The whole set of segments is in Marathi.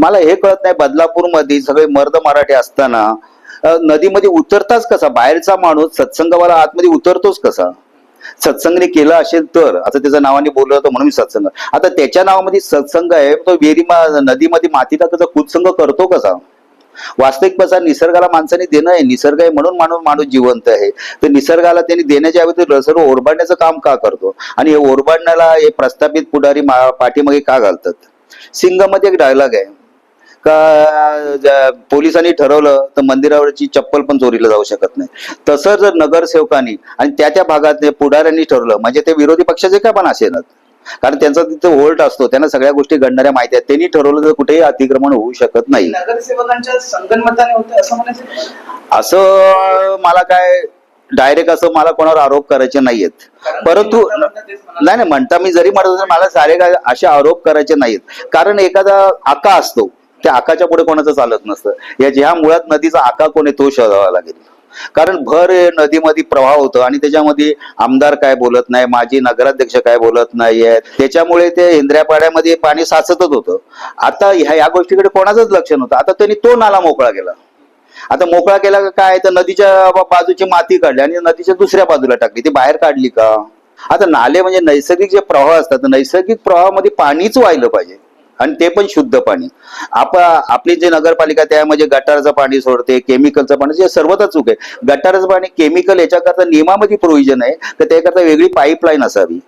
मला हे कळत नाही बदलापूरमध्ये सगळे मर्द मराठी असताना नदीमध्ये उतरताच कसा? बाहेरचा माणूस सत्संगवाला आतमध्ये उतरतोच कसा? सत्संगने केला असेल तर आता त्याच्या नावाने बोललं होतं म्हणून सत्संग. आता त्याच्या नावामध्ये सत्संग आहे तो विहिरी मा- नदीमध्ये मातीला टाकायचा कुत्संग करतो कसा? वास्तविक कसा निसर्गाला माणसाने देणं आहे निसर्ग आहे म्हणून माणूस माणूस जिवंत आहे. तर निसर्गाला त्यांनी देण्याच्या ऐवजी सर्व ओरबाडण्याचं काम का करतो? आणि हे ओरबाडण्याला हे प्रस्थापित पुढारी पाठीमागे का घालतात? सिंगमध्ये एक डायलॉग आहे. का पोलिसांनी ठरवलं तर मंदिरावरची चप्पल पण चोरीला जाऊ शकत नाही. तसं जर नगरसेवकांनी आणि त्या त्या भागात पुढाऱ्यांनी ठरवलं म्हणजे ते विरोधी पक्षाचे का पण असेनात कारण त्यांचा तिथे होल्ट असतो त्यांना सगळ्या गोष्टी घडणाऱ्या माहिती आहेत. त्यांनी ठरवलं तर कुठेही अतिक्रमण होऊ शकत नाही. होते असं म्हणायचं का? असं मला काय डायरेक्ट असं मला कोणावर आरोप करायचे नाहीयेत. परंतु. नाही नाही म्हणता मी जरी म्हणत मला सारे काय असे आरोप करायचे नाहीत कारण एखादा आका असतो त्या आकाच्या पुढे कोणाचं चालत नसतं. या ज्या मुळात नदीचा आका कोण आहे तो शोधावा लागेल. कारण भर नदीमध्ये प्रवाह होतो आणि त्याच्यामध्ये आमदार काय बोलत नाही माजी नगराध्यक्ष काय बोलत नाहीये त्याच्यामुळे ते इंद्रापाड्यामध्ये पाणी साचतच होतं. आता ह्या या गोष्टीकडे कोणाचंच लक्ष नव्हतं. आता त्यांनी तो नाला मोकळा केला. आता मोकळा केला काय? तर नदीच्या बाजूची माती काढली आणि नदीच्या दुसऱ्या बाजूला टाकली. ती बाहेर काढली का? आता नाले म्हणजे नैसर्गिक जे प्रवाह असतात नैसर्गिक प्रवाहामध्ये पाणीच व्हायला पाहिजे. आणि ते पण शुद्ध पाणी. आप आपली जे नगरपालिका त्यामध्ये गटारचं पाणी सोडते केमिकलचं पाणी जे सर्वच चूक आहे. गटारचं पाणी केमिकल याच्याकरता नियमामध्ये प्रोव्हिजन आहे तर त्याकरता वेगळी पाईपलाईन असावी.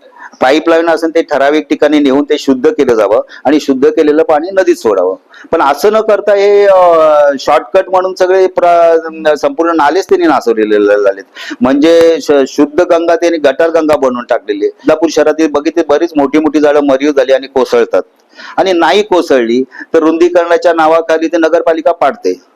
पाईपलाईन असेल ते ठराविक ठिकाणी नेऊन ते शुद्ध केलं जावं आणि शुद्ध केलेलं पाणी नदीत सोडावं. पण असं न करता हे शॉर्टकट म्हणून सगळे प्र- संपूर्ण नालेच त्यांनी नासवलेले झालेत. म्हणजे श- शुद्ध गंगा त्यांनी गटार गंगा बनवून टाकलेली आहे. बदलापूर शहरातील बघितले बरीच मोठी मोठी झाडं मरीव झाली आणि कोसळतात. आणि नाही कोसळली तर रुंदीकरणाच्या नावाखाली ते नगरपालिका पाडते.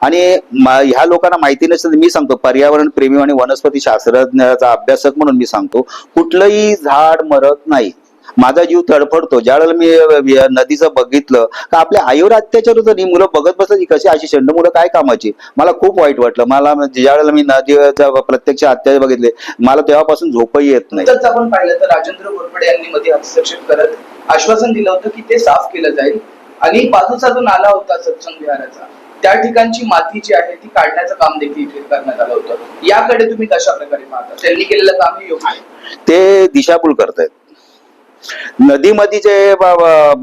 आणि ह्या लोकांना माहिती नसेल तर मी सांगतो पर्यावरण प्रेमी आणि वनस्पती शास्त्रज्ञाचा अभ्यासक म्हणून मी सांगतो कुठलंही झाड मरत नाही. माझा जीव तडफडतो. ज्यावेळेला मी नदीचं बघितलं का आपल्या आईवर अत्याचार होतं नाही मुलं बघत बसत कशी अशी शंड मुलं काय कामाची? मला खूप वाईट वाटलं. मला ज्यावेळेला मी नदीचा प्रत्यक्ष अत्याचार बघितले मला तेव्हापासून झोपही येत नाही. आपण पाहिलं तर राजेंद्र घोरपडे यांनी मध्ये हस्तक्षेप करत आश्वासन दिलं होतं की ते साफ केलं जाईल. आणि बाजूचा जो नाला होता सत्संग विहाराचा त्या ठिकाणची माती जी आहे ती काढण्याचं काम देखील इथे करण्यात आलं होतं. याकडे तुम्ही कशा प्रकारे पाहता? त्यांनी केलेलं काम हे योग्य आहे. ते दिशाभूल करतायत. नदीमध्ये जे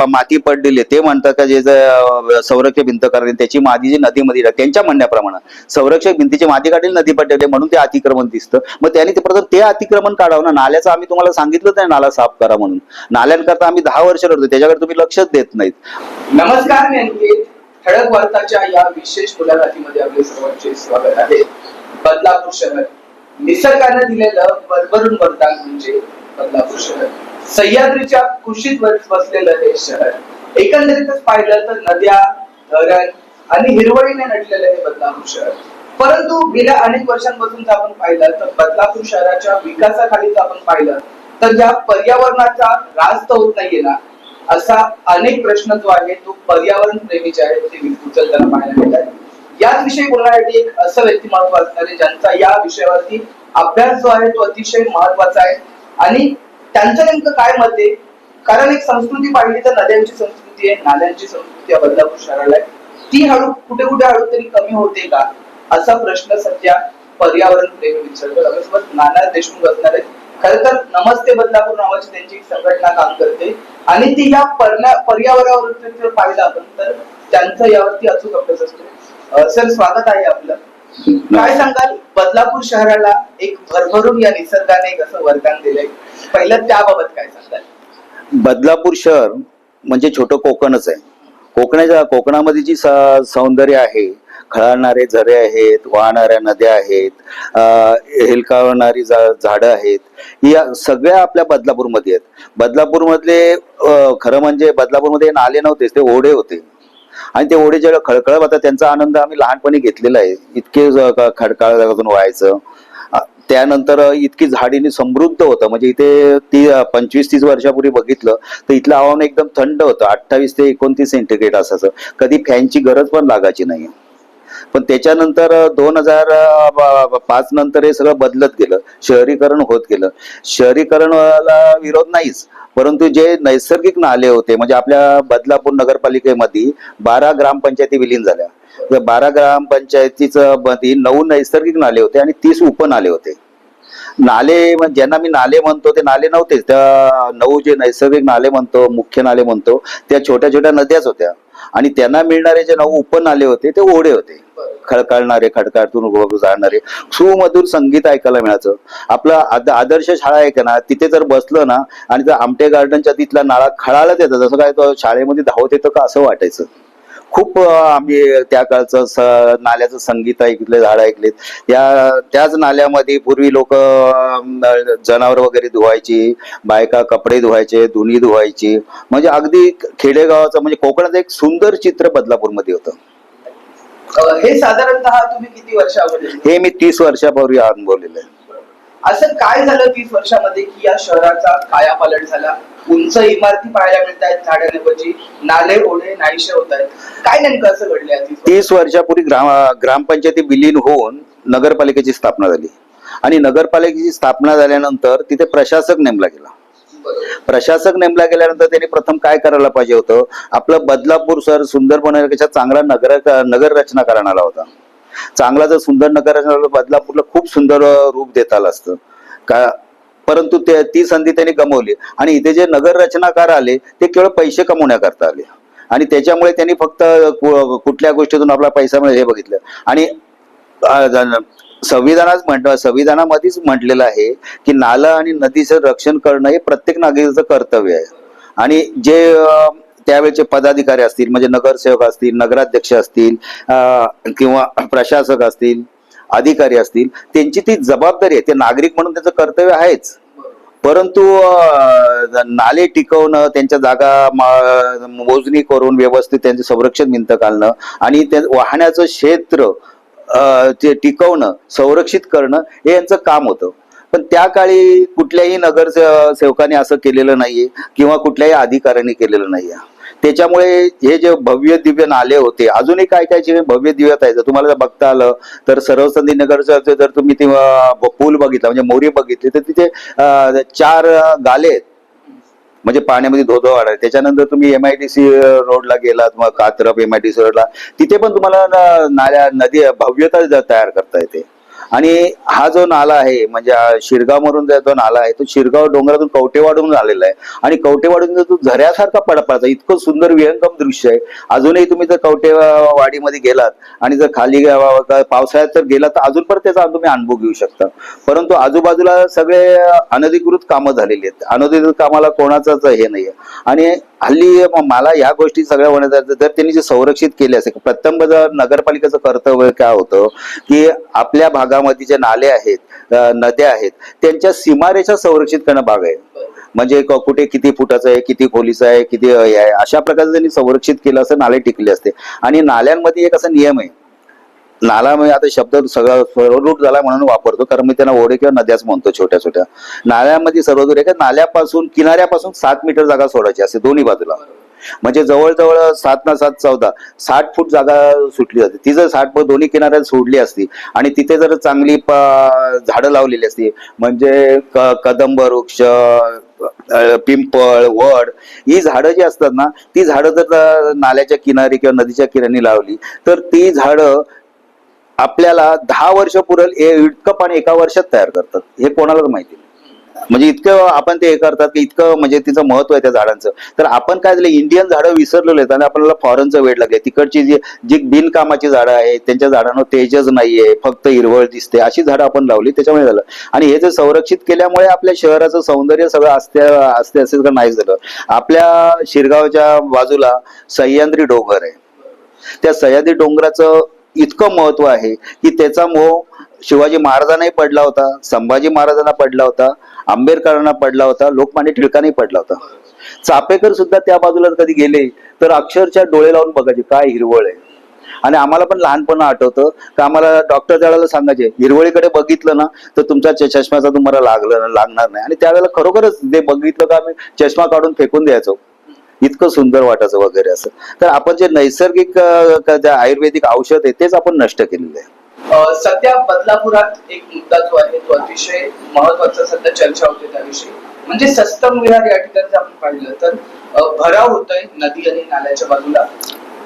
माती पडलेली ते म्हणतात का जे संरक्षक भिंत करायला त्याची माती जी नदीमध्ये त्यांच्या म्हणण्याप्रमाणे. संरक्षक भिंतीची माती काढली नदी पडलेली म्हणून ते अतिक्रमण दिसतं. मग त्यांनी ते प्रथम ते अतिक्रमण काढावं ना? नाल्याचं आम्ही तुम्हाला सांगितलं नाही नाला साफ करा म्हणून. नाल्यांकरता आम्ही दहा वर्ष लढतो त्याच्याकडे तुम्ही लक्षच देत नाहीत. नमस्कार मी अंकित ठळक वार्ताच्या या विशेष मुलाखतीमध्ये आपले सर्वांचे स्वागत आहे. बदलापूर शहर. निसर्गाने दिलेलं भरभरून वरदान म्हणजे बदलापूर शहर. सह्याद्रीच्या कुशीत बसलेलं हे शहर. एकंदरीतच पाहिलं तर नद्या धरण आणि हिरवळीने नटलेलं हे बदलापूर शहर. परंतु गेल्या अनेक वर्षांपासून जर आपण पाहिलं तर बदलापूर शहराच्या विकासाखाली जर आपण पाहिलं तर ज्या पर्यावरणाचा रास्त होत नाहीये ना. असा अनेक प्रश्न जो आहे तो पर्यावरण प्रेमीचे आहे ते उचलताना पाहायला मिळतात. याच विषयी बोलण्यासाठी एक असं व्यक्तिमत्व असणार आहे ज्यांचा या विषयावरती अभ्यास जो आहे तो अतिशय महत्त्वाचा आहे. आणि त्यांचं नेमकं काय मत आहे? कारण एक संस्कृती पाहिली तर नद्यांची संस्कृती आहे नाल्यांची संस्कृती या बदलापूर शहराला आहे. ती हळू कुठे कुठे हळू तरी कमी होते का? असा प्रश्न सध्या पर्यावरण प्रेमी विचारतो नाना देशमुख असणार आहेत. खर तर नमस्ते बदलापूर नावाची त्यांची एक संघटना काम करते. आणि ती या पर्या- पर्यावरणावर जर पाहिलं आपण तर त्यांचा यावरती अचूक अभ्यास असतो. सर स्वागत आहे आपलं. काय सांगाल? बदलापूर शहराला एक भरभरून या निसर्गाने एक असं वरदान दिलंय. पहिलं त्याबाबत काय सांगाल? बदलापूर शहर म्हणजे छोटं कोकणच आहे. कोकणाच्या कोकणामध्ये जी सौंदर्य आहे खळणारे झरे आहेत वाहणाऱ्या नद्या आहेत अं, हेलकावणारी झाडं आहेत या सगळ्या आपल्या बदलापूरमध्ये आहेत. बदलापूरमधले खरं म्हणजे बदलापूरमध्ये नाले नव्हतेच ते ओढे होते. आणि ते ओढे जेव्हा खळखळत होता त्यांचा आनंद आम्ही लहानपणी घेतलेला आहे. इतके ज- खडकाळातून व्हायचं. त्यानंतर इतकी झाडीने समृद्ध होतं. म्हणजे इथे ती पंचवीस तीस वर्षापूर्वी बघितलं तर इथलं हवामान एकदम थंड होतं. अठ्ठावीस ते एकोणतीस सेंटीग्रेड असायचं. कधी फॅनची गरज पण लागायची नाही पण त्याच्यानंतर दोन हजार पाच नंतर हे सगळं बदलत गेलं. शहरीकरण होत गेलं. शहरीकरणाला विरोध नाहीच. परंतु जे नैसर्गिक नाले होते म्हणजे आपल्या बदलापूर नगरपालिकेमध्ये बारा ग्रामपंचायती विलीन झाल्या. बारा ग्रामपंचायतीचं मध्ये नऊ नैसर्गिक नाले होते आणि तीस उपनाले होते. नाले म्हणजे ज्यांना मी नाले म्हणतो ते नाले नव्हतेच. त्या नऊ जे नैसर्गिक नाले म्हणतो मुख्य नाले म्हणतो त्या छोट्या छोट्या नद्याच होत्या. आणि त्यांना मिळणारे जे नऊ उपनाले होते ते ओढे होते. खळकाळणारे खडकाळतून जाणारे सुमधुर संगीत ऐकायला मिळायचं. आपलं आद- आदर्श शाळा आहे का ना तिथे जर बसलं ना आणि त्या आमटे गार्डनच्या तिथला नाळा खळाळत येतं जसं काय तो शाळेमध्ये धावत येतं का असं वाटायचं. खूप आम्ही त्या काळचं स नाल्याचं संगीत ऐकले झाड ऐकलेत. या त्याच नाल्यामध्ये पूर्वी लोक जनावर वगैरे धुवायची बायका कपडे धुवायचे धुनी धुवायची. म्हणजे अगदी खेडेगावाचं म्हणजे कोकणाचं एक सुंदर चित्र बदलापूरमध्ये होतं. हे साधारणतः तुम्ही किती वर्ष हे मी तीस वर्षापूर्वी अनुभवलेलं आहे. असं काय झालं तीस वर्षामध्ये की या शहराचा कायापालट झाला? उंच इमारती पाहायला मिळत आहेत झाडांऐवजी नाले ओढे नाहीसे होत आहेत काय नेमकं असं घडलं तीस वर्षापूर्वी ग्राम ग्रामपंचायती विलीन होऊन नगरपालिकेची स्थापना झाली. आणि नगरपालिकेची स्थापना झाल्यानंतर तिथे प्रशासक नेमला गेला. प्रशासक नेमला गेल्यानंतर त्यांनी प्रथम काय करायला पाहिजे होतं? आपलं बदलापूर शहर सुंदर बनवण्यापेक्षा चांगला नगर नगर रचना करण्यात आला होता. चांगला जर सुंदर नगर रचना बदलापूरला खूप सुंदर रूप देता आलं असतं. का परंतु ते ती संधी त्यांनी गमावली. आणि इथे जे नगर रचनाकार आले ते केवळ पैसे कमवण्याकरता आले. आणि त्याच्यामुळे त्यांनी फक्त कुठल्या गोष्टीतून आपला पैसा मिळेल हे बघितलं. आणि संविधानाच संविधानात म्हण संविधानामध्येच म्हटलेलं आहे की नाला आणि नदीचं रक्षण करणं हे प्रत्येक नागरिकाचं कर्तव्य आहे. आणि जे त्यावेळेचे पदाधिकारी असतील म्हणजे नगरसेवक असतील नगराध्यक्ष असतील किंवा प्रशासक असतील अधिकारी असतील त्यांची ती जबाबदारी आहे. ते नागरिक म्हणून त्याचं कर्तव्य आहेच. परंतु नाले टिकवणं त्यांच्या जागा मा- मोजणी करून व्यवस्थित त्यांचे संरक्षण भिंत घालणं आणि त्या वाहण्याचं क्षेत्र ते टिकवणं संरक्षित करणं हे यांचं काम होतं. पण त्या काळी कुठल्याही नगर सेवकाने असं केलेलं नाहीये किंवा कुठल्याही अधिकाऱ्यांनी केलेलं नाहीये. त्याच्यामुळे हे जे भव्य दिव्य नाले होते अजूनही काय काय जे भव्य दिव्यात आहे जर तुम्हाला जर बघता आलं तर सर्वसंधी नगरचं जर तुम्ही ते पूल बघितला म्हणजे मोरी बघितली तर तिथे चार गाले आहेत. म्हणजे पाण्यामध्ये धोधो वाढ त्याच्यानंतर तुम्ही एम आय डी सी रोडला गेलात मग Katrap M I D C रोडला तिथे पण तुम्हाला नाल्या नदी भव्यता तयार करता येते. आणि हा जो नाला आहे म्हणजे शिरगाव मधून जो नाला आहे तो शिरगाव डोंगरातून कवटेवाडून आलेला आहे. आणि कवटेवाडून जर तो झऱ्यासारखा पडपाचा इतकं सुंदर विहंगम दृश्य आहे. अजूनही तुम्ही जर कवटेवाडीमध्ये गेलात आणि जर खाली पावसाळ्यात जर गेलात तर अजून पण त्याचा तुम्ही अनुभव घेऊ शकता. परंतु आजूबाजूला सगळे अनधिकृत कामं झालेली आहेत. अनधिकृत कामाला कोणाचाच हे नाहीये. आणि हल्ली मला या गोष्टी सगळ्या होण्यात जर त्यांनी जे संरक्षित केले असेल प्रथम जर नगरपालिकेचं कर्तव्य काय होतं की आपल्या भागामध्ये जे नाले आहेत नद्या आहेत त्यांच्या सीमारेषा संरक्षित करणं भाग आहे. म्हणजे क- कुठे किती फुटाचं आहे किती खोलीचं आहे किती हे आहे अशा प्रकारे त्यांनी संरक्षित केलं असं नाले टिकले असते. आणि नाल्यांमध्ये एक असा नियम आहे नाला म्हणजे आता शब्द सगळा सर्वरूट झाला म्हणून वापरतो कारण मी त्यांना ओढे किंवा नद्याच म्हणतो छोट्या छोट्या. नाल्यामध्ये सर्वदूर आहे का? नाल्यापासून किनाऱ्यापासून सात मीटर जागा सोडायची असते दोन्ही बाजूला. म्हणजे जवळजवळ सात ना सात चौदा साठ फूट जागा सुटली जाते. ती जर साठ फूट दोन्ही किनाऱ्यात सोडली असती आणि तिथे जर चांगली झाडं लावलेली असती म्हणजे क- कदंब वृक्ष पिंपळ वड ही झाडं जी असतात ना ती झाडं जर नाल्याच्या किनारी किंवा नदीच्या किनारी लावली तर ती झाडं आपल्याला दहा वर्ष पुरेल हे इतकं पाणी एका वर्षात तयार करतात. हे कोणालाच माहिती नाही. म्हणजे इतकं आपण ते हे करतात की इतकं म्हणजे तिचं महत्त्व आहे त्या झाडांचं. तर आपण काय झालं इंडियन झाडं विसरलेलो आहेत आणि आपल्याला फॉरेनचं वेळ लागले. तिकडची जी जी बिनकामाची झाडं आहेत त्यांच्या झाडांना तेजच नाहीये फक्त हिरवळ दिसते अशी झाडं आपण लावली त्याच्यामुळे झालं. आणि हे जे संरक्षित केल्यामुळे आपल्या शहराचं सौंदर्य सगळं असते असते असेल का नाही झालं. आपल्या शिरगावच्या बाजूला सह्याद्री डोंगर आहे. त्या सह्याद्री डोंगराचं इतकं महत्त्व आहे की त्याचा मोह शिवाजी महाराजांनाही पडला होता संभाजी महाराजांना पडला होता आंबेडकरांना पडला होता लोकमान्य टिळकांनाही पडला होता. चापेकर सुद्धा त्या बाजूला कधी गेले तर अक्षरशः डोळे लावून बघायचे काय हिरवळ आहे. आणि आम्हाला पण लहानपण आठवतं का आम्हाला डॉक्टर त्यावेळेला सांगायचे हिरवळीकडे बघितलं ना तर तुमचा चष्म्याचा तुम्हाला लागलं लागणार नाही. आणि त्यावेळेला खरोखरच ते बघितलं का आम्ही चष्मा काढून फेकून द्यायचो. इतकं सुंदर वाटायचं वगैरे असं. तर आपण जे नैसर्गिक आयुर्वेदिक औषध आहे तेच आपण नष्ट केलेलं आहे. सध्या बदलापुरात एक मुद्दा जो आहे तो अतिशय महत्त्वाचा सध्या चर्चा होते त्याविषयी. म्हणजे सस्तम विहार या ठिकाणी जर आपण पाहिलं तर भराव होतोय नदी आणि नाल्याच्या बाजूला.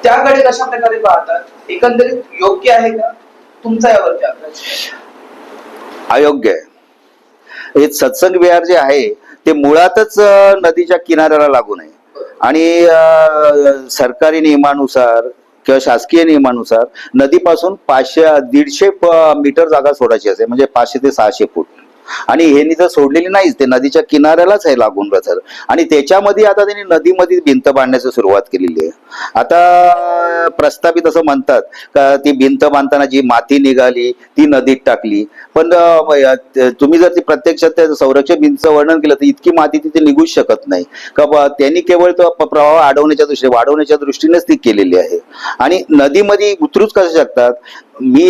त्याकडे कशा प्रकारे पाहतात? एकंदरीत योग्य आहे का? तुमचा यावरती अभ्यास आहे? अयोग्य आहे. हे सत्संग विहार जे आहे ते मुळातच नदीच्या किनाऱ्याला लागू नये आणि सरकारी नियमानुसार किंवा शासकीय नियमानुसार नदीपासून पाचशे दीडशे मीटर जागा सोडायची असते म्हणजे पाचशे ते सहाशे फूट. आणि हे जर सोडलेली नाहीच ते नदीच्या किनाऱ्यालाच आहे लागून राहतात आणि त्याच्यामध्ये आता त्यांनी नदीमध्ये भिंत बांधण्याची सुरुवात केलेली आहे. आता प्रस्थापित असं म्हणतात का ती भिंत बांधताना जी माती निघाली ती नदीत टाकली. पण तुम्ही जर ती प्रत्यक्षात त्या संरक्षण भिंतीचं वर्णन केलं तर इतकी माती तिथे निघूच शकत नाही. का बा त्यांनी केवळ तो प्रवाह अडवण्याच्या दृष्टीने वाढवण्याच्या दृष्टीनेच ती केलेली आहे. आणि नदीमध्ये उतरूच कसं शकतात. मी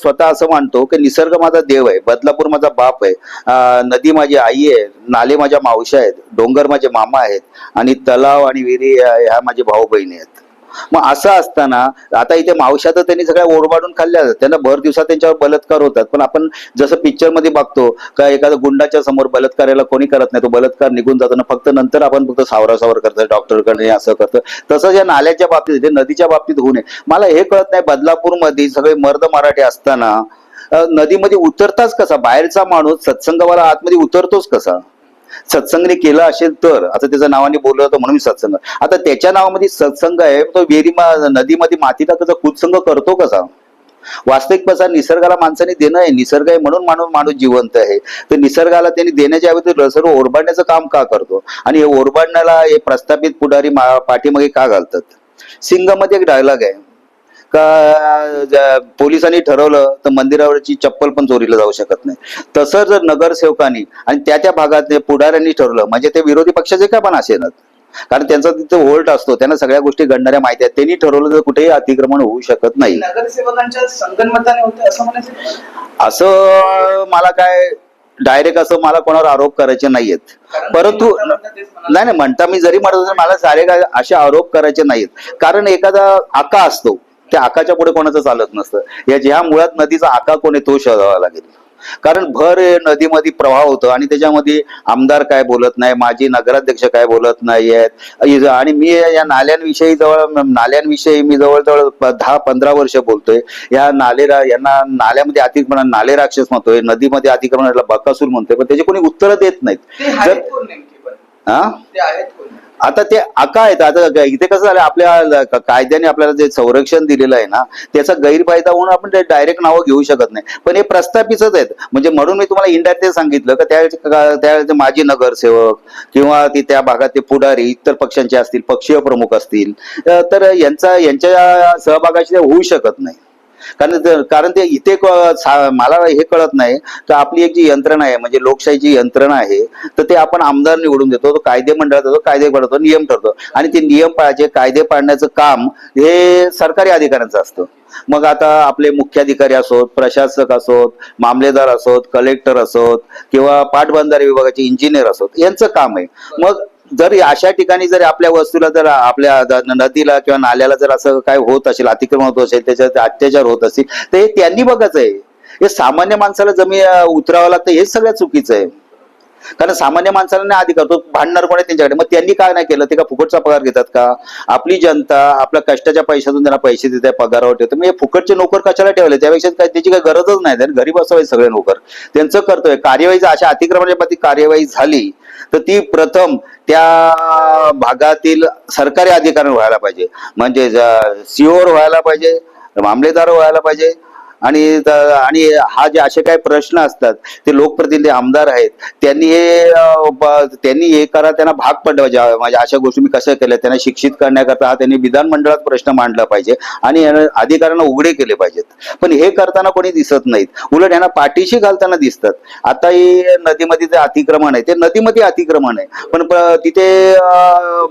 स्वतः असं मानतो की निसर्ग माझा देव आहे बदलापूर माझा बाप आहे नदी माझी आई आहे नाले माझ्या मावश्या आहेत डोंगर माझे मामा आहेत आणि तलाव आणि विहिरी ह्या माझे भाऊ बहिणी आहेत. मग असं असताना आता इथे मावश्या तर त्यांनी सगळ्या ओरबाडून खाल्ल्या जातात. त्यांना भर दिवसात त्यांच्यावर बलात्कार होतात. पण आपण जसं पिक्चरमध्ये बघतो का एखाद्या गुंडाच्या समोर बलात्काराला कोणी करत नाही तो बलात्कार निघून जातो ना फक्त नंतर आपण फक्त सावरा सावर करतो डॉक्टरकडे असं करतो. तसंच या नाल्याच्या बाबतीत ते नदीच्या बाबतीत होऊ नये. मला हे कळत नाही बदलापूरमध्ये सगळे मर्द मराठी असताना नदीमध्ये उतरताच कसा? बाहेरचा माणूस सत्संगवाला आतमध्ये उतरतोच कसा? सत्संगने केलं असेल तर आता त्याच्या नावाने बोललं होतं म्हणून मी सत्संग. आता त्याच्या नावामध्ये सत्संग आहे तो विहिरी नदीमध्ये मातीला टाकायचा कुत्संग करतो कसा? वास्तविक पसा निसर्गाला माणसाने देणं आहे निसर्ग आहे म्हणून माणूस माणूस जिवंत आहे. तर निसर्गाला त्यांनी देण्याच्या ऐवजी सर्व ओरबाडण्याचं काम का करतो? आणि हे ओरबाडण्याला हे प्रस्थापित पुढारी पाठीमागे का घालतात? सिंगमध्ये एक डायलॉग आहे. का पोलिसांनी ठरवलं तर मंदिरावरची चप्पल पण चोरीला जाऊ शकत नाही. तसं जर नगरसेवकांनी आणि त्या त्या भागात पुढाऱ्यांनी ठरवलं म्हणजे ते विरोधी पक्षाचे का पण असेनात कारण त्यांचा तिथे होल्ट असतो त्यांना सगळ्या गोष्टी घडणाऱ्या माहिती आहेत. त्यांनी ठरवलं तर कुठेही अतिक्रमण होऊ शकत नाही. नगरसेवकांच्या संगनमताने होतं असं म्हणायचं? असं मला काय डायरेक्ट असं मला कोणावर आरोप करायचे नाहीयेत. परंतु. नाही नाही म्हणता मी जरी म्हणत तर मला सारे काय असे आरोप करायचे नाहीत कारण एखादा आका असतो त्या आकाच्या पुढे कोणाचं चालत नसतं. या ज्या मुळात नदीचा आका कोण आहे तो शोधावा लागेल. कारण भर नदीमध्ये प्रवाह होतो आणि त्याच्यामध्ये आमदार काय बोलत नाही माजी नगराध्यक्ष काय बोलत नाही आहेत आणि मी या नाल्यांविषयी जवळ नाल्यांविषयी मी जवळजवळ दहा पंधरा वर्ष बोलतोय. या नाले रा- यांना नाल्यामध्ये अतिक्रमण नाले राक्षस म्हणतोय नदीमध्ये अतिक्रमणाला बकासूर म्हणतोय पण त्याची कोणी उत्तरं देत नाहीत. ते जर हा? ते आता ते आका आहेत. आता इथे कसं झालं आपल्या कायद्याने आपल्याला जे संरक्षण दिलेलं आहे ना त्याचा गैरफायदा होऊन आपण ते डायरेक्ट नावं घेऊ शकत नाही. पण हे प्रस्थापितच आहेत. म्हणजे म्हणून मी तुम्हाला इंडायरेक्ट सांगितलं का त्या त्यावेळेचे माजी नगरसेवक किंवा ती त्या भागात ते पुढारी इतर पक्षांचे असतील पक्षीय प्रमुख असतील तर यांचा यांच्या सहभागाशी होऊ शकत नाही. कारण कारण ते इथे मला हे कळत नाही. तर आपली एक जी यंत्रणा आहे म्हणजे लोकशाहीची यंत्रणा आहे तर ते आपण आमदार निवडून देतो तो कायदे मंडळात येतो कायदे पडतो नियम ठरतो. आणि ते नियम पाळायचे कायदे पाळण्याचं काम हे सरकारी अधिकाऱ्यांचं असतं. मग आता आपले मुख्याधिकारी असोत प्रशासक असोत मामलेदार असोत कलेक्टर असोत किंवा पाटबंधारे विभागाचे इंजिनियर असोत यांचं काम आहे. मग जर अशा ठिकाणी जर आपल्या वस्तूला जर आपल्या नदीला किंवा नाल्याला जर असं काय होत असेल अतिक्रमण होत असेल त्याच्यात अत्याचार होत असतील तर हे त्यांनी बघायचं आहे. हे सामान्य माणसाला जमीन उतरावं लागतं हे सगळ्यात चुकीचं आहे. कारण सामान्य माणसाला नाही अधिकार तो भांडणार कोण आहे त्यांच्याकडे? मग त्यांनी काय नाही केलं? ते का फुकटचा पगार घेतात का? आपली जनता आपल्या कष्टाच्या पैशातून त्यांना पैसे देते पगारावर ठेवते. मग हे फुकटचे नोकर कशाला ठेवले? त्यापेक्षा काय त्याची काही गरजच नाही. त्यांनी घरी बसवायचे सगळे नोकर. त्यांचं कर्तव्य कार्यवाही जर अशा अतिक्रमणाच्या बाबतीत कार्यवाही झाली तर ती प्रथम त्या भागातील सरकारी अधिकारी व्हायला पाहिजे. म्हणजे सीओर व्हायला पाहिजे मामलेदार व्हायला पाहिजे आणि आणि हा जे असे काही प्रश्न असतात ते लोकप्रतिनिधी आमदार आहेत त्यांनी हे त्यांनी हे करा त्यांना भाग पडला म्हणजे अशा गोष्टी मी कशा केल्या त्यांना शिक्षित करण्याकरता हा त्यांनी विधानमंडळात प्रश्न मांडला पाहिजे आणि अधिकाऱ्यांना उघडे केले पाहिजेत. पण हे करताना कोणी दिसत नाहीत. उलट यांना पाठीशी घालताना दिसतात. आता हे नदीमध्ये जे अतिक्रमण आहे ते नदीमध्ये अतिक्रमण आहे. पण तिथे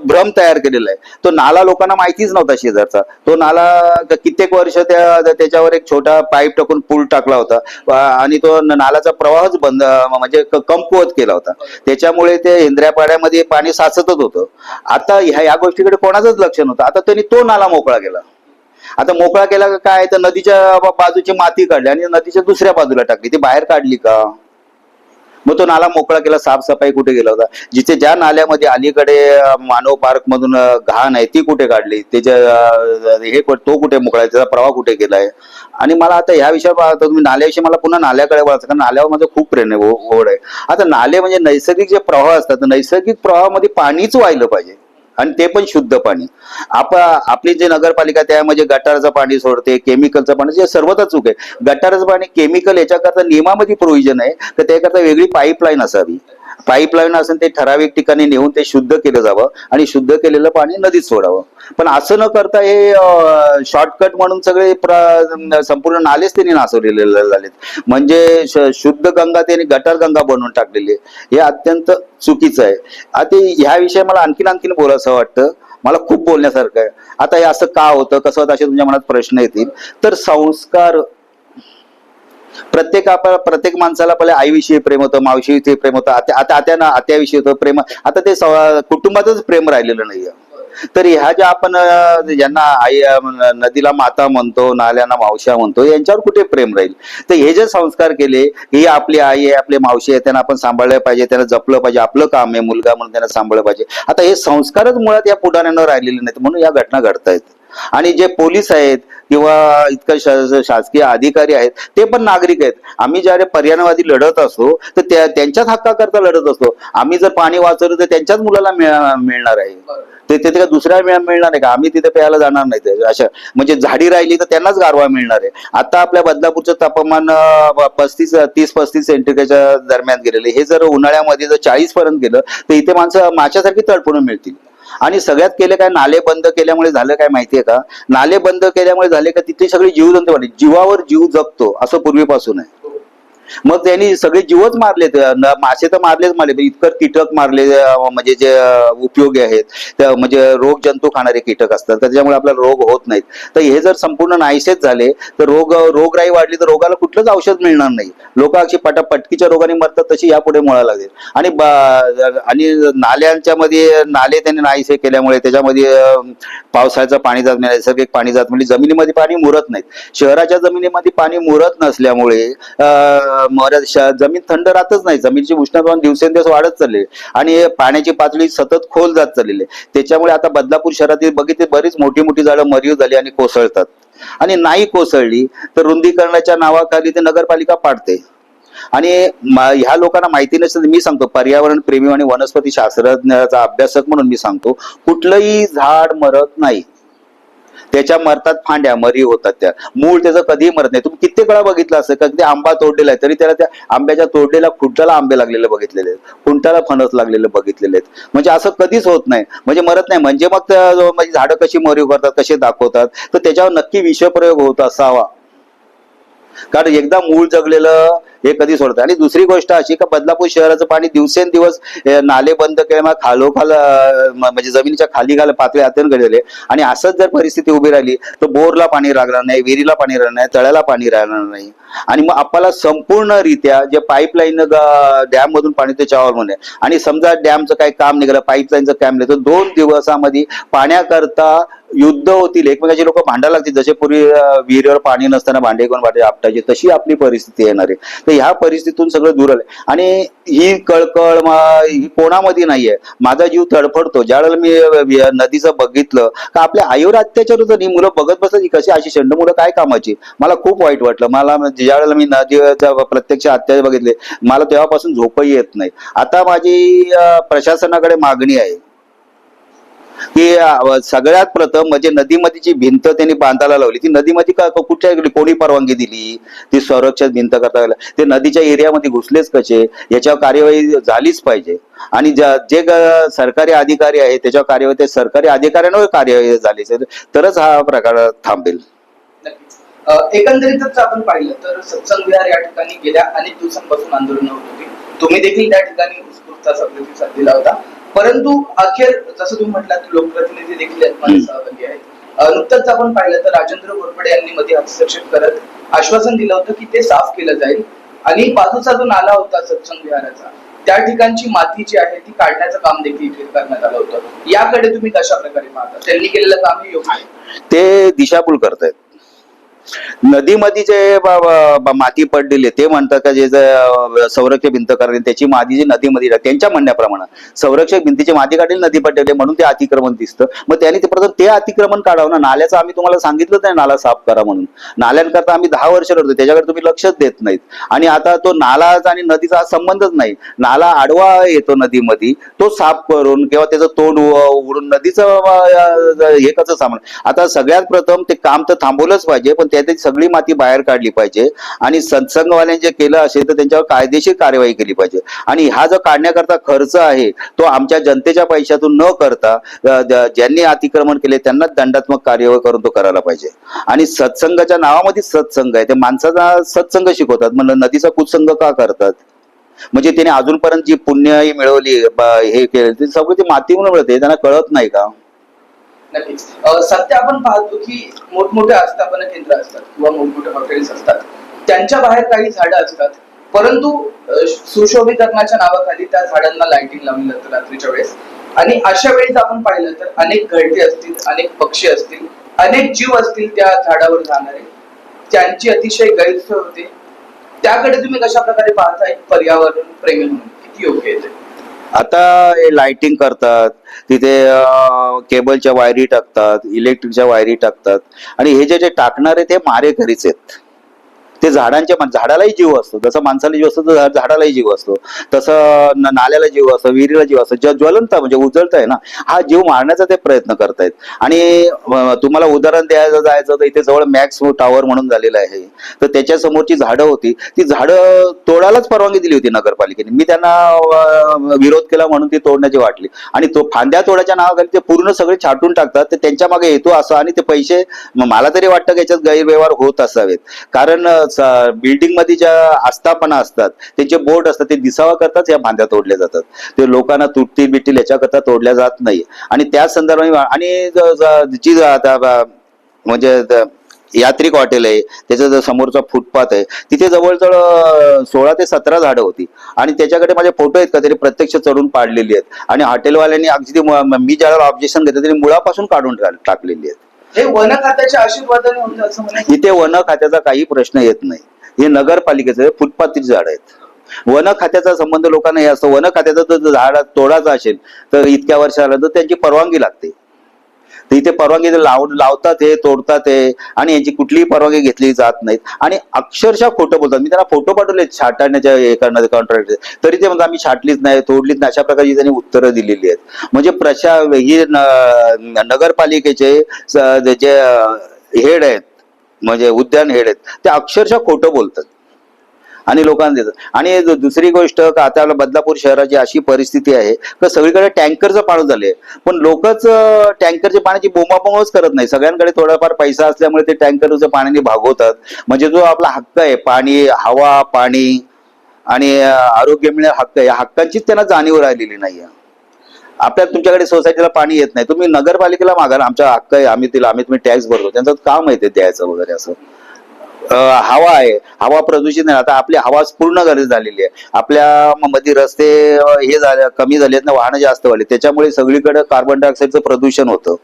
भ्रम तयार केलेला आहे. तो नाला लोकांना माहितीच नव्हता शेजारचा. तो नाला कित्येक वर्ष त्या त्याच्यावर एक छोटा पाईप टाकून पूल टाकला होता. आणि तो नालाचा प्रवाहच बंद म्हणजे कमकुवत केला होता. त्याच्यामुळे ते इंद्रापाड्यामध्ये पाणी साचतच होतं. आता ह्या या गोष्टीकडे कोणाचंच लक्ष नव्हतं. आता त्यांनी तो नाला मोकळा केला. आता मोकळा केला काय? तर नदीच्या बाजूची माती काढली आणि नदीच्या दुसऱ्या बाजूला टाकली. ती बाहेर काढली का? मग तो नाला मोकळा केला साफसफाई कुठे गेला होता? जिथे ज्या नाल्यामध्ये अलीकडे मानव पार्क मधून घाण आहे ती कुठे काढली? त्याच्या हे तो कुठे मोकळा त्याचा प्रवाह कुठे गेलाय आणि मला आता ह्या विषयावर तुम्ही नाल्याविषयी मला पुन्हा नाल्याकडे वळायचं कारण नाल्यावर माझं खूप प्रेम आहे हो, ओढ आहे. आता नाले म्हणजे नैसर्गिक जे प्रवाह असतात नैसर्गिक प्रवाहामध्ये पाणीच व्हायला पाहिजे. आणि ते पण शुद्ध पाणी. आप आपली जे नगरपालिका त्यामध्ये गटारचं पाणी सोडते केमिकलचं पाणी जे सर्वच चूक आहे. गटारचं पाणी केमिकल याच्याकरता नियमामध्ये प्रोव्हिजन आहे तर त्याकरता वेगळी पाईपलाईन असावी. पाईपलाईन असेल ते ठराविक ठिकाणी नेऊन ते शुद्ध केलं जावं आणि शुद्ध केलेलं पाणी नदीत सोडावं. पण असं न करता हे शॉर्टकट म्हणून सगळे प्र- संपूर्ण नालेच त्यांनी नासवलेले झालेत. म्हणजे श- शुद्ध गंगा त्यांनी गटार गंगा बनवून टाकलेली आहे. हे अत्यंत चुकीचं आहे. आता ह्या विषयी मला आणखीन आणखीन बोलायचं वाटतं. मला खूप बोलण्यासारखं आहे. आता हे असं का होतं? कसं होतं? असे तुमच्या मनात प्रश्न येतील. तर संस्कार प्रत्येक आपल्या प्रत्येक माणसाला पहिले आईविषयी प्रेम होतं मावशीविषयी प्रेम होतं आता आता आत्याना आत्याविषयी होतं प्रेम. आता ते कुटुंबातच प्रेम राहिलेलं नाहीये. तर ह्या ज्या आपण ज्यांना आई नदीला माता म्हणतो नाल्यांना मावश्या म्हणतो यांच्यावर कुठे प्रेम राहील? तर हे जे संस्कार केले ही आपली आई आहे आपली मावशी आहे त्यांना आपण सांभाळलं पाहिजे त्यांना जपलं पाहिजे आपलं काम आहे मुलगा म्हणून त्यांना सांभाळलं पाहिजे. आता हे संस्कारच मुळात या पुढाऱ्यांना राहिलेले नाहीत म्हणून या घटना घडतायत. आणि जे पोलीस आहेत किंवा इतकं शासकीय अधिकारी आहेत ते पण नागरिक आहेत. आम्ही ज्या पर्यावरणवादी लढत असतो तर त्या त्यांच्याच हक्काकरता लढत असतो. आम्ही जर पाणी वाचवलं तर त्यांच्याच मुलाला मिळणार आहे. ते तिथे दुसऱ्या मिळ- मिळणार नाही का? आम्ही तिथे प्यायला जाणार नाही. अशा म्हणजे झाडी राहिली तर त्यांनाच गारवा मिळणार आहे. आता आपल्या बदलापूरचं तापमान पस्तीस तीस पस्तीस सेंटीग्रेडच्या दरम्यान गेलेले हे जर उन्हाळ्यामध्ये जर चाळीस पर्यंत गेलं तर इथे माणसं माझ्यासारखी तडफडून मिळतील. आणि सगळ्यात केले काय नाले बंद केल्यामुळे झालं काय माहितीये का? नाले बंद केल्यामुळे झाले का तिथे सगळे जीवजंतू वाढले जीवावर जीव जगतो असं पूर्वीपासून आहे. मग त्यांनी सगळे जीवच मारले मासे तर मारलेच मारले इतकं कीटक मारले म्हणजे जे उपयोगी आहेत त्या म्हणजे रोग जंतू खाणारे कीटक असतात तर त्याच्यामुळे आपल्याला रोग होत नाहीत. तर हे जर संपूर्ण नाहीसेच झाले तर रोग रोगराई वाढली तर रोगाला कुठलंच औषध मिळणार नाही. लोक अशी पटा पटकीच्या रोगाने मरतात तशी यापुढे मुळा लागेल. आणि आणि नाल्यांच्या मध्ये नाले त्यांनी नाहीसे केल्यामुळे त्याच्यामध्ये पावसाळ्याचं पाणी जात नाही नैसर्गिक पाणी जात म्हणजे जमिनीमध्ये पाणी मुरत नाहीत. शहराच्या जमिनीमध्ये पाणी मुरत नसल्यामुळे अं, श- जमीन थंड राहतच नाही. जमिनीची उष्णतामान दिवसेंदिवस वाढत चालली आणि पाण्याची पातळी सतत खोल जात चाललेली आहे. त्याच्यामुळे आता बदलापूर शहरातील बघितले बरीच मोठी मोठी झाडं मरीव झाली आणि कोसळतात. आणि नाही कोसळली तर रुंदीकरणाच्या नावाखाली ते नगरपालिका पाडते. आणि ह्या लोकांना माहिती नसेल मी सांगतो. पर्यावरण प्रेमी आणि वनस्पती शास्त्रज्ञाचा अभ्यासक म्हणून मी सांगतो. कुठलंही झाड मरत नाही. त्याच्या मरतात फांड्या मरी होतात त्या. मूळ त्याचं कधीही मरत नाही. तुम्ही कित्येक वेळा बघितलं असं कधी आंबा तोडलेला आहे तरी त्याला त्या आंब्याच्या तोडलेल्या खुंटाला आंबे लागलेले बघितलेले आहेत. खुंटाला फणस लागलेले बघितलेले आहेत. म्हणजे असं कधीच होत नाही. म्हणजे मरत नाही. म्हणजे मग त्या म्हणजे झाडं कशी मरीव करतात कसे दाखवतात? तर त्याच्यावर नक्की विषप्रयोग होत असावा. कारण एकदा मूळ जगलेलं हे कधी सोडतं आणि दुसरी गोष्ट अशी का बदलापूर शहराचं पाणी दिवसेंदिवस नाले बंद केल्यामुळे खालोखाल म्हणजे जमिनीच्या खाली घाल पातळी अत्यंत गेलेले आणि असंच जर परिस्थिती उभी राहिली तर बोरला पाणी राहणार नाही विहिरीला पाणी राहणार नाही तळ्याला पाणी राहणार नाही. आणि मग आपल्याला संपूर्णरित्या जे पाईपलाईन डॅम मधून पाणी त्याच्यावर म्हणे आणि समजा डॅमचं काही काम निघालं पाईपलाईनचं काम नाही तर दोन दिवसामध्ये पाण्याकरता युद्ध होतील एकमेकाचे लोक भांडायला लागतील. जसे पूर्वी विहिरीवर पाणी नसताना भांडे कोण भांडे आपटायचे तशी आपली परिस्थिती येणार आहे. तर ह्या परिस्थितीतून सगळं दूर आलं आणि ही कळकळ ही कोणामध्ये नाहीये. माझा जीव तडफडतो. ज्यावेळेला मी नदीचं बघितलं का आपल्या आईवर अत्याचार होतं ही मुलं बघत बसत ही कशी अशी शंड मुलं काय कामाची? मला खूप वाईट वाटलं. मला ज्यावेळेला ज्या वेळेला मी नदीचा प्रत्यक्ष अत्याचार बघितले मला तेव्हापासून झोपही येत नाही. आता माझी प्रशासनाकडे मागणी आहे. की सगळ्यात प्रथम म्हणजे नदीमध्ये जी भिंत त्यांनी बांधायला लावली. ती नदीमध्ये का का- कुठच्या कोणी परवानगी दिली? ती संरक्षण भिंत करता ते नदीच्या एरियामध्ये घुसलेच कसे? याच्यावर कार्यवाही झालीच पाहिजे. आणि जे सरकारी अधिकारी आहेत त्याच्यावर कार्यवाही ते सरकारी अधिकाऱ्यांवर कार्यवाही झाली. तरच हा प्रकार थांबेल. एकंदरीतच आपण पाहिलं तर सत्संग विहार या ठिकाणी गेल्या अनेक दिवसांपासून आंदोलन होत. होती तुम्ही देखील त्या ठिकाणी उत्स्फूर्त दिला होता परंतु अखेर जसं तुम्ही म्हटलात लोकप्रतिनिधी देखील यामध्ये सहभागी आहेत. नुकतंच आपण पाहिलं तर राजेंद्र घोरपडे यांनी मध्ये हस्तक्षेप करत आश्वासन दिलं होतं की ते साफ केलं जाईल. आणि बाजूचा जो नाला होता सत्संग विहाराचा त्या ठिकाणची माती जी आहे ती काढण्याचं काम देखील करण्यात आलं होतं. याकडे तुम्ही कशा प्रकारे पाहता? त्यांनी केलेलं काम हे योग्य आहे. ते दिशाभूल करतायत. नदीमध्ये जे माती पडलेली ते म्हणतात का जे संरक्षक भिंत करायला त्याची माती जी नदीमध्ये त्यांच्या म्हणण्याप्रमाणे. संरक्षक भिंतीची माती काढली नदी पडलेली म्हणून ते अतिक्रमण दिसतं. मग त्यांनी ते प्रथम ते अतिक्रमण काढावं ना? नाल्याचं आम्ही तुम्हाला सांगितलं नाही नाला साफ करा म्हणून. नाल्यांकरता आम्ही दहा वर्ष लढतो त्याच्याकडे तुम्ही लक्षच देत नाहीत. आणि आता तो नालाचा आणि नदीचा संबंधच नाही. नाला आडवा येतो नदीमध्ये तो साफ करून किंवा त्याचं तोंड उघडून नदीचं हे कसं सामान आता सगळ्यात प्रथम ते काम तर थांबवलंच पाहिजे पण त्यातली सगळी माती बाहेर काढली पाहिजे. आणि सत्संगवाल्यांनी जे केलं असेल तर त्यांच्यावर कायदेशीर कार्यवाही केली पाहिजे. आणि हा जो काढण्याकरता खर्च आहे तो आमच्या जनतेच्या पैशातून न करता ज्यांनी अतिक्रमण केले त्यांना दंडात्मक कार्यवाही करून तो करायला पाहिजे. आणि सत्संगाच्या नावामध्ये सत्संग आहे. ते माणसाचा सत्संग शिकवतात. म्हणलं नदीचा कुत्संग का करतात? म्हणजे त्याने अजूनपर्यंत जी पुण्य ही मिळवली हे केलं ते सगळं ते मातीमुळे मिळते. त्यांना कळत नाही का? नक्कीच. सध्या आपण पाहतो की मोठमोठे आस्थापना केंद्र असतात किंवा मोठमोठे हॉटेल्स असतात. त्यांच्या बाहेर काही झाडं असतात. परंतु सुशोभीकरणाच्या नावाखाली त्या झाडांना लाइटिंग लावली जातं रात्रीच्या वेळेस. आणि अशा वेळेस आपण पाहिलं तर अनेक घरटे असतील अनेक पक्षी असतील अनेक जीव असतील त्या झाडावर जाणारे. त्यांची अतिशय गैरसोय होते. त्याकडे तुम्ही कशा प्रकारे पाहताय? पर्यावरण प्रेमी म्हणून. किती योग्य येते आता हे लाइटिंग करतात तिथे केबलच्या वायरी टाकतात इलेक्ट्रिकच्या वायरी टाकतात. आणि हे जे जे टाकणारे ते मारेकरीच आहेत. ते झाडांच्या झाडालाही जीव असतो. जसं माणसाला जीव असतो तसं झाडालाही जीव असतो. तसं नाल्याला जीव असतो विहिरीला जीव असतो. ज्या ज्वलंत म्हणजे उजळत आहे ना हा जीव मारण्याचा ते प्रयत्न करतायत. आणि तुम्हाला उदाहरण द्यायचं जायचं तर इथे जवळ मॅक्स टावर म्हणून झालेलं आहे. तर त्याच्या समोरची झाडं होती. ती झाडं तोडायलाच परवानगी दिली होती नगरपालिकेने. मी त्यांना विरोध केला म्हणून ती तोडण्याची वाटली. आणि तो फांद्या तोडाच्या नावाखाली ते पूर्ण सगळे छाटून टाकतात. तर त्यांच्या मागे येतो असं आणि ते पैसे मला तरी वाटतं की याच्यात गैरव्यवहार होत असावेत. कारण बिल्डिंगमध्ये ज्या आस्थापना असतात त्यांचे बोर्ड असतात ते दिसावा करताच या बांध्या तोडल्या जातात. ते लोकांना तुटतील बिटतील याच्याकरता तोडल्या जात नाही. आणि त्या संदर्भाने आणि जी आता म्हणजे यात्रिक हॉटेल आहे त्याचा समोरचा फुटपाथ आहे तिथे जवळजवळ सोळा ते सतरा झाडं होती. आणि त्याच्याकडे माझे फोटो आहेत का त्यांनी प्रत्यक्ष चढून पाडलेली आहेत. आणि हॉटेलवाल्यांनी अगदी मी ज्याला ऑब्जेक्शन घेतलं त्यांनी मुळापासून काढून टाकलेली आहेत. हे वन खात्याच्या आशीर्वादाने होतं असं म्हणायचं. इथे वन खात्याचा काही प्रश्न येत नाही. हे नगरपालिकेचे फुटपाथची झाड आहेत. वन खात्याचा संबंध लोकांना हे असतो. वन खात्याचा जर झाड तोडाचा असेल तर इतक्या वर्षाला तर त्यांची परवानगी लागते. तर इथे परवानगी लाव लावतात हे तोडतात हे आणि यांची कुठलीही परवानगी घेतली जात नाहीत. आणि अक्षरशः खोटं बोलतात. मी त्यांना फोटो पाठवले छाटण्याच्या हे करण्याचे कॉन्ट्रॅक्ट तरी ते म्हणतात आम्ही छाटलीच नाही तोडलीच नाही. अशा प्रकारची त्यांनी उत्तरं दिलेली आहेत. म्हणजे प्रशा ही नगरपालिकेचे जे हेड आहेत म्हणजे उद्यान हेड आहेत ते अक्षरशः खोटं बोलतात. आणि लोकांना देतात. आणि दुसरी गोष्ट का आता बदलापूर शहराची अशी परिस्थिती आहे का सगळीकडे टँकरचं पाणी झाले पण लोकच टँकरच्या पाण्याची बोंबाबोंबच करत नाही. सगळ्यांकडे थोडाफार पैसा असल्यामुळे ते टँकरच्या पाण्याने भागवतात. म्हणजे जो आपला हक्क आहे पाणी हवा पाणी आणि आरोग्य मिळणे हक्क आहे या हक्कांचीच त्यांना जाणीव राहिलेली नाही आपल्या तुमच्याकडे सोसायटीला पाणी येत नाही. तुम्ही नगरपालिकेला मागा आमच्या आमचा हक्क आहे आम्ही तिला आम्ही तुम्ही टॅक्स भरतो. त्यांचं काम आहे ते द्यायचं वगैरे असं. हवा आहे. हवा प्रदूषित नाही. आता आपली हवा पूर्ण गरज झालेली आहे. आपल्या मध्ये रस्ते हे झाले कमी झालेत ना वाहनं जास्त वाढले. त्याच्यामुळे सगळीकडे कार्बन डायऑक्साईडचं प्रदूषण होतं.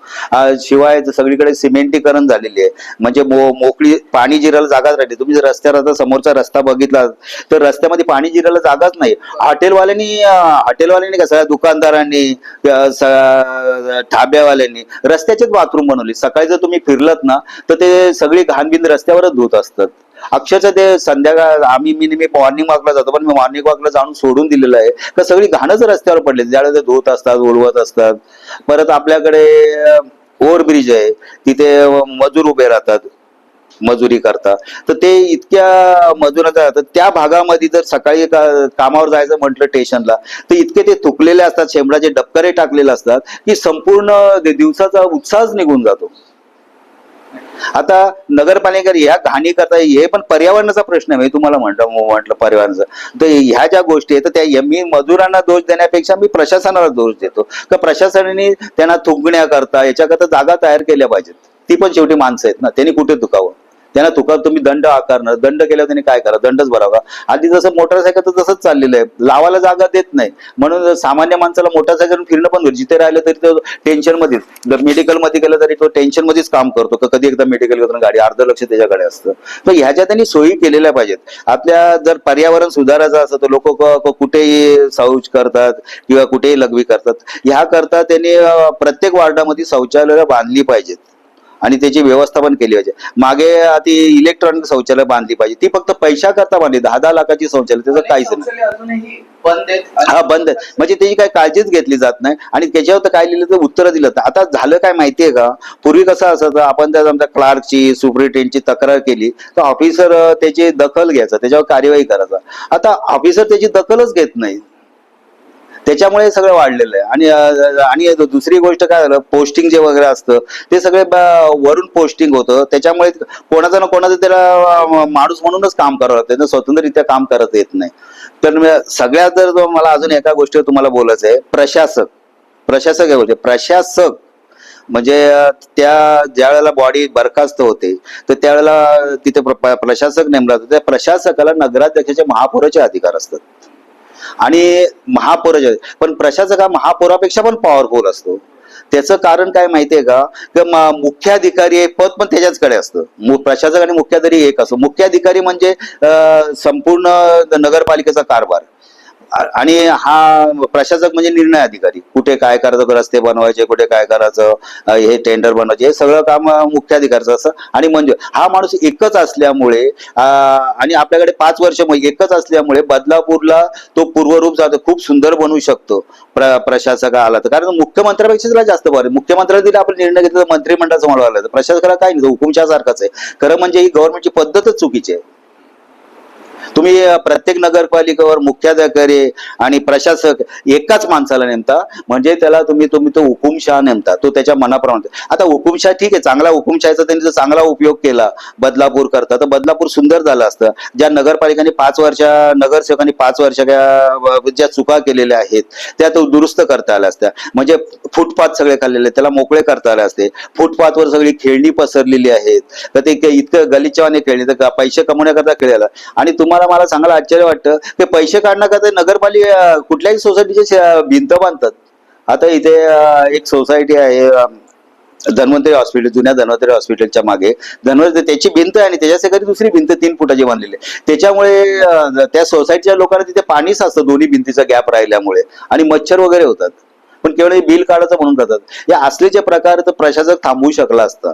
शिवाय सगळीकडे सिमेंटीकरण झालेली आहे. म्हणजे मो मोकळी पाणी जिरायला जागाच राहिली. तुम्ही जर रस्त्यावर आता समोरचा रस्ता बघितला तर रस्त्यामध्ये पाणी जिरायला जागाच नाही. हॉटेलवाल्यांनी हॉटेलवाल्यांनी का सगळ्या दुकानदारांनी ढाब्यावाल्यांनी रस्त्याचेच बाथरूम बनवले. सकाळी जर तुम्ही फिरलत ना तर ते सगळी घाणबिंद रस्त्यावरच धुत असतात. अक्षरशः ते संध्याकाळ आम्ही मी नेहमी मॉर्निंग वॉकला जातो पण मी मॉर्निंग वॉकला जाऊन सोडून दिलेलं आहे. तर सगळी घाणच रस्त्यावर पडले ज्यावेळेस ते धुत असतात ओळवत असतात परत आपल्याकडे ओव्हरब्रिज आहे तिथे मजूर उभे राहतात मजुरी करता तर ते इतक्या मजुराचा राहतात. त्या भागामध्ये जर सकाळी का- कामावर जायचं म्हटलं स्टेशनला तर इतके ते तुकलेले असतात शेंबडाचे डबकरे टाकलेले असतात की संपूर्ण दिवसाचा उत्साहच निघून जातो. आता नगरपालिका ह्या घाणी करता हे पण पर्यावरणाचा प्रश्न आहे. मी तुम्हाला म्हणलं म्हटलं पर्यावरणाचा. तर ह्या ज्या गोष्टी आहेत तर त्या मी मजुरांना दोष देण्यापेक्षा मी प्रशासनाला दोष देतो. का प्रशासनाने त्यांना थुंकण्याकरता याच्याकरता जागा तयार केल्या पाहिजेत. ती पण शेवटी माणसं आहेत ना त्यांनी कुठे दुखावं? त्यांना तुका तुम्ही दंड आकारणार. दंड केल्यावर त्यांनी काय करा? दंडच भरावा. आधी जसं मोटरसायकल तर तसंच चाललेलं आहे. लावायला जागा देत नाही. म्हणून सामान्य माणसाला मोटरसायकल फिरणं पण जिथे राहिलं तरी तो टेन्शन मध्येच. जर मेडिकलमध्ये गेलं तरी तो टेन्शन मध्येच काम करतो. का कधी एकदा मेडिकल घेतो गाडी अर्ध लक्ष त्याच्याकडे असतं. तर ह्याच्या त्यांनी सोयी केलेल्या पाहिजेत. आपल्या जर पर्यावरण सुधारायचं असं तर लोक कुठेही शौच करतात किंवा कुठेही लघवी करतात. ह्या करता त्यांनी प्रत्येक वार्डामध्ये शौचालय बांधली पाहिजेत. आणि त्याची व्यवस्थापन केली पाहिजे. मागे ती इलेक्ट्रॉनिक शौचालय बांधली पाहिजे. ती फक्त पैशा करता बांधली. दहा दहा लाखाची शौचालय त्याचं काहीच नाही. हा बंद आहे. म्हणजे त्याची काही काळजीच घेतली जात नाही. आणि त्याच्यावर तर काय लिहिलं तर उत्तर दिलं तर. आता झालं काय माहितीये का? पूर्वी कसं असायचं आपण त्या आमच्या क्लार्कची सुप्रिटेंडची तक्रार केली तर ऑफिसर त्याची दखल घ्यायचा त्याच्यावर कार्यवाही करायचा. आता ऑफिसर त्याची दखलच घेत नाही त्याच्यामुळे सगळं वाढलेलं आहे. आणि आणि दुसरी गोष्ट काय झालं पोस्टिंग जे वगैरे असतं ते सगळे ब- वरून पोस्टिंग होतं. त्याच्यामुळे कोणाचं ना कोणाचं त्याला माणूस म्हणूनच काम करावं लागतं. स्वतंत्ररित्या काम करता येत नाही. तर सगळ्यात जर मला अजून एका गोष्टीवर तुम्हाला बोलायचं आहे प्रशासक. प्रशासक आहे म्हणजे प्रशासक. म्हणजे त्या ज्या वेळेला बॉडी बरखास्त होते तर त्यावेळेला तिथे प्र- प्रशासक नेमला होता त्या प्रशासकाला नगराध्यक्षाच्या महापौराचे अधिकार असतात. आणि महापौराचे पण प्रशासक हा महापौरापेक्षा पण पॉवरफुल असतो. त्याचं कारण काय माहितीये का? की मुख्याधिकारी हे पद पण त्याच्याचकडे असतं. प्रशासक आणि मुख्याधिकारी एक असतो. मुख्याधिकारी म्हणजे संपूर्ण नगरपालिकेचा कारभार. आणि हा प्रशासक म्हणजे निर्णय अधिकारी. कुठे काय करायचं रस्ते बनवायचे कुठे काय करायचं हे टेंडर बनवायचे हे सगळं काम मुख्याधिकारचं असं आणि म्हणजे हा माणूस एकच असल्यामुळे आणि आपल्याकडे पाच वर्ष एकच असल्यामुळे बदलापूरला तो पूर्वरूप जातो. खूप सुंदर बनवू शकतो प्र प्रशासक आला तर. कारण मुख्यमंत्र्यापेक्षा त्याला जास्त बरं मुख्यमंत्र्याला दिला आपण निर्णय घेतला तर मंत्रिमंडळाचं म्हणून आलं प्रशासकाला काय नाही. हुकुमशासारखाच आहे. खरं म्हणजे ही गव्हर्नमेंटची पद्धतच चुकीची आहे. तुम्ही प्रत्येक नगरपालिकेवर मुख्याधिकारी आणि प्रशासक एकाच माणसाला नेमता. म्हणजे त्याला तुम्ही तुम्ही तो हुकुमशाह नेमता. तो त्याच्या मनाप्रमाणे आता हुकुमशाह ठीक आहे चांगला हुकुमशाहीचा त्यांनी जर चांगला उपयोग केला बदलापूर करता तर बदलापूर सुंदर झालं असतं. ज्या नगरपालिकांनी पाच वर्ष नगरसेवकांनी पाच वर्ष ज्या चुका केलेल्या आहेत त्या तो दुरुस्त करता आल्या असत्या. म्हणजे फुटपाथ सगळे खाल्लेले त्याला मोकळे करता आले असते. फुटपाथवर सगळी खेळणी पसरलेली आहेत. तर ते इतकं गलिच्छवाने खेळणी तर पैसे कमवण्याकरता खेळायला. आणि तुम्हाला मला चांगलं आश्चर्य वाटतं. ते पैसे काढण्याकरता नगरपालिका कुठल्याही सोसायटीचे भिंत बांधतात. आता इथे एक सोसायटी आहे धन्वंतरी हॉस्पिटल जुन्या धन्वंतरी हॉस्पिटलच्या मागे. धन्वंतरी त्याची भिंत आहे आणि त्याच्या शेजारी दुसरी भिंत तीन फुटाची बांधलेली आहे. त्याच्यामुळे त्या सोसायटीच्या लोकांना तिथे पाणीच असतं दोन्ही भिंतीचा गॅप राहिल्यामुळे. आणि मच्छर वगैरे होतात. केवळ हे बिल काढायचं म्हणून करतात या असलेचे प्रकार तर प्रशासक थांबवू शकला असतं.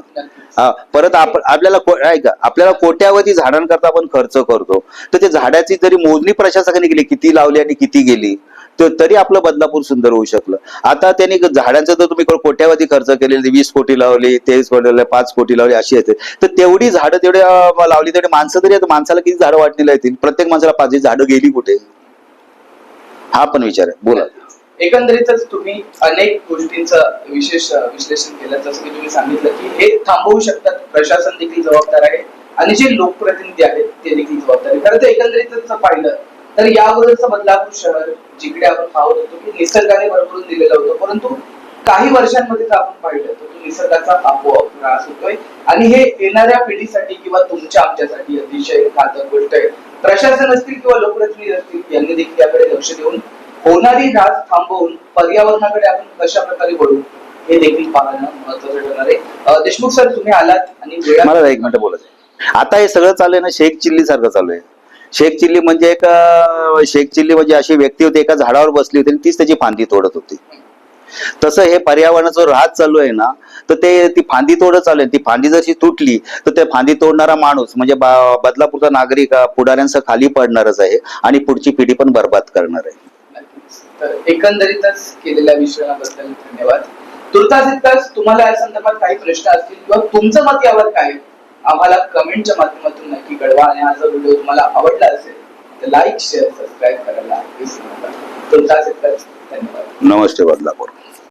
हा, परत आपल्याला ऐका आपल्याला कोट्यावधी झाडांकरता आपण खर्च करतो. तर ते झाडाची जरी मोजणी प्रशासकाने केली किती लावली आणि किती गेली तर तरी आपलं बदलापूर सुंदर होऊ शकलं. आता त्यांनी झाडांचं जर तुम्ही कोट्यावधी खर्च केलेले वीस कोटी लावली तेवीस कोटी लावले पाच कोटी लावली अशी येते. तर तेवढी झाडं तेवढी लावली तेवढी माणसं तरी आता माणसाला किती झाडं वाटलेली येतील? प्रत्येक माणसाला पाच झाडं गेली कुठे? हा पण विचार आहे. बोला. एकंदरीतच तुम्ही अनेक गोष्टींचं विशेष विश्लेषण केलं जसं की तुम्ही सांगितलं की हे थांबवू शकतात. प्रशासन देखील जबाबदार आहे आणि जे लोकप्रतिनिधी आहेत ते देखील जबाबदार आहे खरं तर एकंदरीतच पाहिलं तर या अगोदरचं बदलापूर शहर जिकडे आपण पाहत होतो की निसर्गाने भरभरून दिलेलं होतं. परंतु काही वर्षांमध्ये आपण पाहिलं तर निसर्गाचा आपोआप ऱ्हास होतोय. आणि हे येणाऱ्या पिढीसाठी किंवा तुमच्या आमच्यासाठी अतिशय घातक गोष्ट आहे. प्रशासन असतील किंवा लोकप्रतिनिधी असतील यांनी देखील याकडे लक्ष देऊन होणारी ऱ्हास थांबवून पर्यावरणाकडे आपण कशा प्रकारे वळू हे देखील पाहणं महत्वाचं ठरणार आहे. देशमुख सर तुम्ही आलात आणि मला एक मिनिट बोलत आता हे सगळं चालू आहे ना शेख चिल्ली सारखं चालू आहे. शेख चिल्ली म्हणजे एक शेख चिल्ली म्हणजे अशी व्यक्ती होती एका झाडावर बसली होती आणि तीच त्याची फांदी तोडत होती. तसं हे पर्यावरणाचं राहत चालू आहे ना तर ते ती फांदी तोडत चालू आहे. ती फांदी जशी तुटली तर ते फांदी तोडणारा माणूस म्हणजे बदलापूरचा नागरिक अं, पुढाऱ्यांसह खाली पडणारच आहे आणि पुढची पिढी पण बर्बाद करणार आहे. तर एकंदरीतच केलेल्या विश्लेषणाबद्दल धन्यवाद. तुर्तास इतकाच तुम्हाला या संदर्भात काही प्रश्न असतील किंवा तुमचं मत यावर काय आम्हाला कमेंटच्या माध्यमातून नक्की कळवा आणि हा जर व्हिडिओ तुम्हाला आवडला असेल तर लाईक शेअर सबस्क्राईब करायला विसरू नका. तुर्तास इतकाच धन्यवाद. नमस्ते बदलापूर.